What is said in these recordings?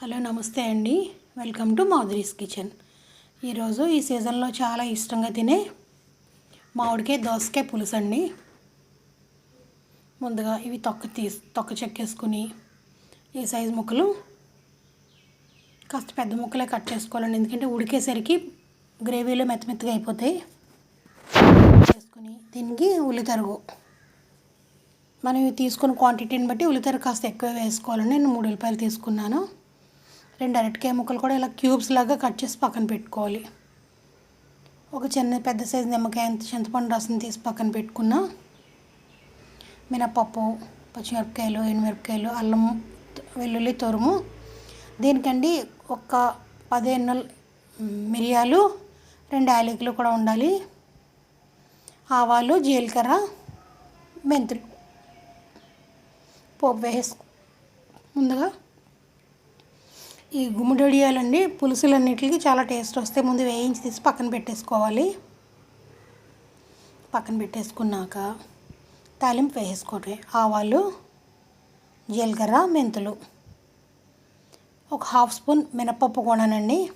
Hello నమస్తే అండి. Welcome to Madhuri's kitchen. ఈరోజు ఈ సీజన్లో చాలా ఇష్టంగా తినే మామిడికాయ దోసకాయ పులుసు అండి ముందుగా ఇవి తొక్క తీసి తొక్క చెక్కేసుకుని ఈ సైజు ముక్కలు కాస్త పెద్ద ముక్కలే కట్ చేసుకోవాలండి. ఎందుకంటే ఉడికేసరికి గ్రేవీలో మెత్తమెత్తగా అయిపోతాయి. చేసుకుని దీనికి ఉల్లితరుగు. మనం ఇవి తీసుకున్న క్వాంటిటీని బట్టి ఉల్లితెర కాస్త ఎక్కువ వేసుకోవాలని నేను మూడు ఉల్లిపాయలు తీసుకున్నాను. రెండు అరటికాయ ముక్కలు కూడా ఇలా క్యూబ్స్ లాగా కట్ చేసి పక్కన పెట్టుకోవాలి. ఒక చిన్న పెద్ద సైజు నిమ్మకాయ అంత చింతపండు రసం తీసి పక్కన పెట్టుకున్న మినపప్పు పచ్చిమిరపకాయలు ఎండుమిరపకాయలు అల్లం వెల్లుల్లి తురుము దీనికండి ఒక పదిహేను మిరియాలు రెండు యాలకులు కూడా ఉండాలి ఆవాలు జీలకర్ర మెంతులు. పోపు వేసి ముందుగా ఈ గుమ్మడొడియాలండి పులుసులన్నిటికి చాలా టేస్ట్ వస్తే ముందు వేయించి తీసి పక్కన పెట్టేసుకోవాలి. పక్కన పెట్టేసుకున్నాక తాలింపు వేసుకోవటమే ఆవాలు జీలకర్ర మెంతులు. ఒక హాఫ్ స్పూన్ మినపప్పు కూడానండి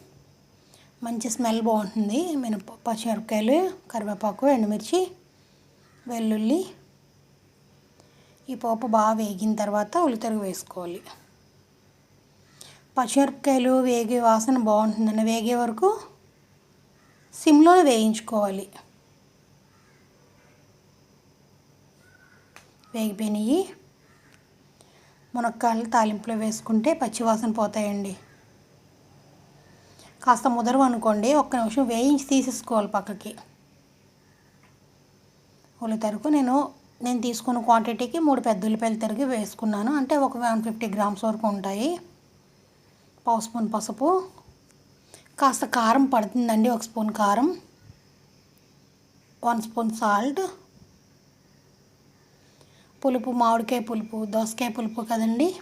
మంచి స్మెల్ బాగుంటుంది. మినప పచ్చిమిరపకాయలు కరివేపాకు ఎండుమిర్చి వెల్లుల్లి. ఈ పోపు బాగా వేగిన తర్వాత ఉల్లితరుగు వేసుకోవాలి. పచ్చిమిరపకాయలు వేగే వాసన బాగుంటుందండి. వేగే వరకు సిమ్లోనే వేయించుకోవాలి. వేగిపోయినాయి. మునక్కాయలు తాలింపులో వేసుకుంటే పచ్చివాసన పోతాయండి. కాస్త ముదరు అనుకోండి. ఒక్క నిమిషం వేయించి తీసేసుకోవాలి పక్కకి. ఉల్లితరుకు నేను నేను తీసుకున్న క్వాంటిటీకి మూడు పెద్ద ఉల్లిపాయలు తరిగి వేసుకున్నాను. అంటే ఒక వన్ ఫిఫ్టీ గ్రామ్స్ వరకు ఉంటాయి. పావు స్పూన్ పసుపు. కాస్త కారం పడుతుందండి ఒక స్పూన్ కారం. One spoon salt. పులుపు మామిడికాయ పులుపు దోసకాయ పులుపు కదండి.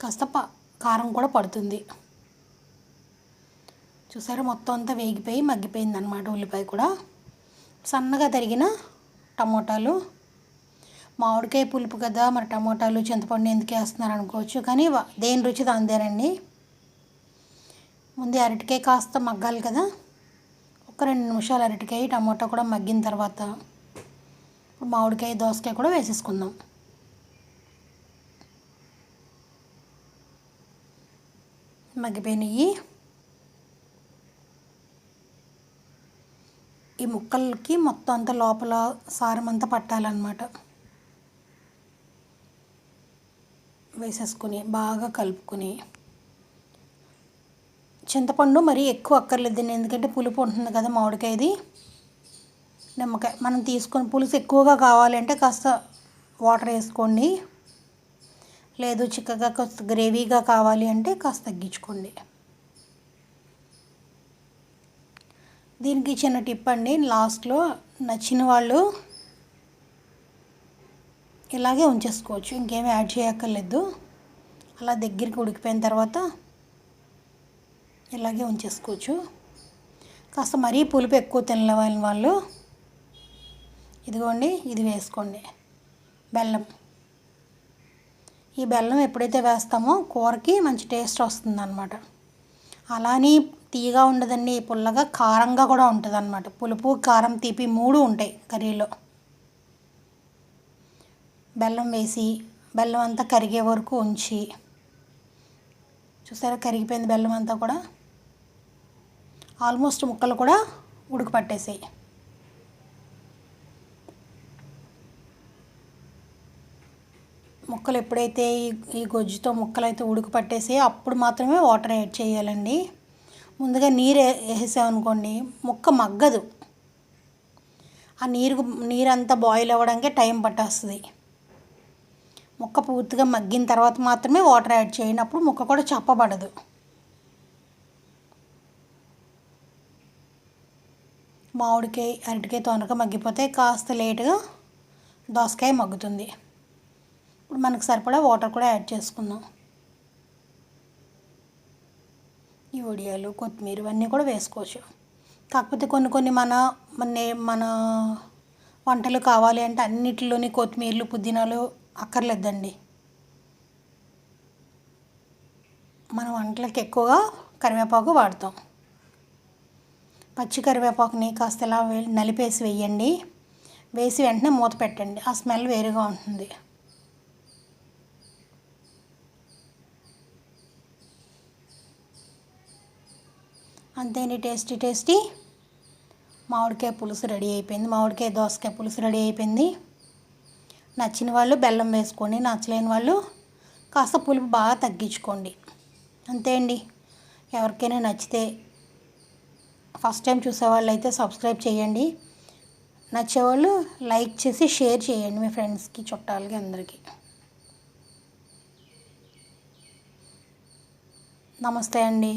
కాస్త ప కారం కూడా పడుతుంది. చూసారా మొత్తం అంతా వేగిపోయి మగ్గిపోయింది అనమాట ఉల్లిపాయ కూడా. సన్నగా తరిగిన టమోటాలు. మామిడికాయ పులుపు కదా మరి టమోటాలు చింతపండు ఎందుకు వేస్తున్నారు అనుకోవచ్చు కానీ దేని రుచి దాందేనండి ముందు అరటికాయ కాస్త మగ్గాలి కదా. ఒక రెండు నిమిషాలు అరటికాయ టమాటా కూడా మగ్గిన తర్వాత మామిడికాయ దోసకాయ కూడా వేసేసుకుందాం. మగ్గిపోయినాయి. ఈ ముక్కలకి మొత్తం అంతా లోపల సారం అంతా పట్టాలన్నమాట. వేసేసుకుని బాగా కలుపుకొని చింతపండు మరీ ఎక్కువ అక్కర్లేదండి. ఎందుకంటే పులుపు ఉంటుంది కదా మామిడికాయది. నిమ్మకాయ మనం తీసుకొని పులుసు ఎక్కువగా కావాలంటే కాస్త వాటర్ వేసుకోండి. లేదు చిక్కగా కాస్త గ్రేవీగా కావాలి అంటే కాస్త తగ్గించుకోండి. దీనికి చిన్న టిప్ అండి. లాస్ట్లో నచ్చిన వాళ్ళు ఇలాగే ఉంచేసుకోవచ్చు. ఇంకేమీ యాడ్ చేయక్కర్లేదు. అలా దగ్గరికి ఉడికిపోయిన తర్వాత ఇలాగే ఉంచేసుకోవచ్చు. కాస్త మరీ పులుపు ఎక్కువ తినలేని వాళ్ళు ఇదిగోండి ఇది వేసుకోండి. బెల్లం. ఈ బెల్లం ఎప్పుడైతే వేస్తామో కూరకి మంచి టేస్ట్ వస్తుందన్నమాట. అలానే తీయగా ఉండదండి పుల్లగా కారంగా కూడా ఉంటుంది అనమాట పులుపు కారం తీపి మూడు ఉంటాయి కర్రీలో. బెల్లం వేసి బెల్లం అంతా కరిగే వరకు ఉంచి చూసారా కరిగిపోయింది బెల్లం అంతా కూడా? ఆల్మోస్ట్ ముక్కలు కూడా ఉడకపట్టేసాయి. ముక్కలు ఎప్పుడైతే ఈ ఈ గొజ్జుతో ముక్కలు అయితే ఉడకపట్టేసి అప్పుడు మాత్రమే వాటర్ యాడ్ చేయాలండి. ముందుగా నీరు వేసామనుకోండి ముక్క మగ్గదు. ఆ నీరు నీరంతా బాయిల్ అవ్వడానికి టైం పట్టేస్తుంది. ముక్క పూర్తిగా మగ్గిన తర్వాత మాత్రమే వాటర్ యాడ్ చేయండి అప్పుడు ముక్క కూడా చప్పబడదు. మామిడికాయ అరటికాయ తొనక మగ్గిపోతే కాస్త లేటుగా దోసకాయ మగ్గుతుంది. ఇప్పుడు మనకు సరిపడా వాటర్ కూడా యాడ్ చేసుకుందాం. ఈ వడియాలు కొత్తిమీర ఇవన్నీ కూడా వేసుకోవచ్చు. కాకపోతే కొన్ని కొన్ని మన మన మన వంటలు కావాలి అంటే అన్నిటిలోని కొత్తిమీరలు పుదీనాలు అక్కర్లేదండి. మన వంటలకు ఎక్కువగా కరివేపాకు వాడతాం. పచ్చి కరివేపాకుని కాస్త ఇలా నలిపేసి వేయండి వేసి వెంటనే మూత పెట్టండి. ఆ స్మెల్ వేరుగా ఉంటుంది. అంతేండి టేస్టీ టేస్టీ? మామిడికాయ పులుసు రెడీ అయిపోయింది. మామిడికాయ దోసకాయ పులుసు రెడీ అయిపోయింది. నచ్చిన వాళ్ళు బెల్లం వేసుకోండి. నచ్చలేని వాళ్ళు కాస్త పులుపు బాగా తగ్గించుకోండి. అంతే అండి ఎవరికైనా నచ్చితే ఫస్ట్ టైం చూసేవాళ్ళు అయితే సబ్స్క్రైబ్ చేయండి. నచ్చేవాళ్ళు లైక్ చేసి షేర్ చేయండి మీ ఫ్రెండ్స్కి చుట్టాలకి అందరికీ. నమస్తే అండి.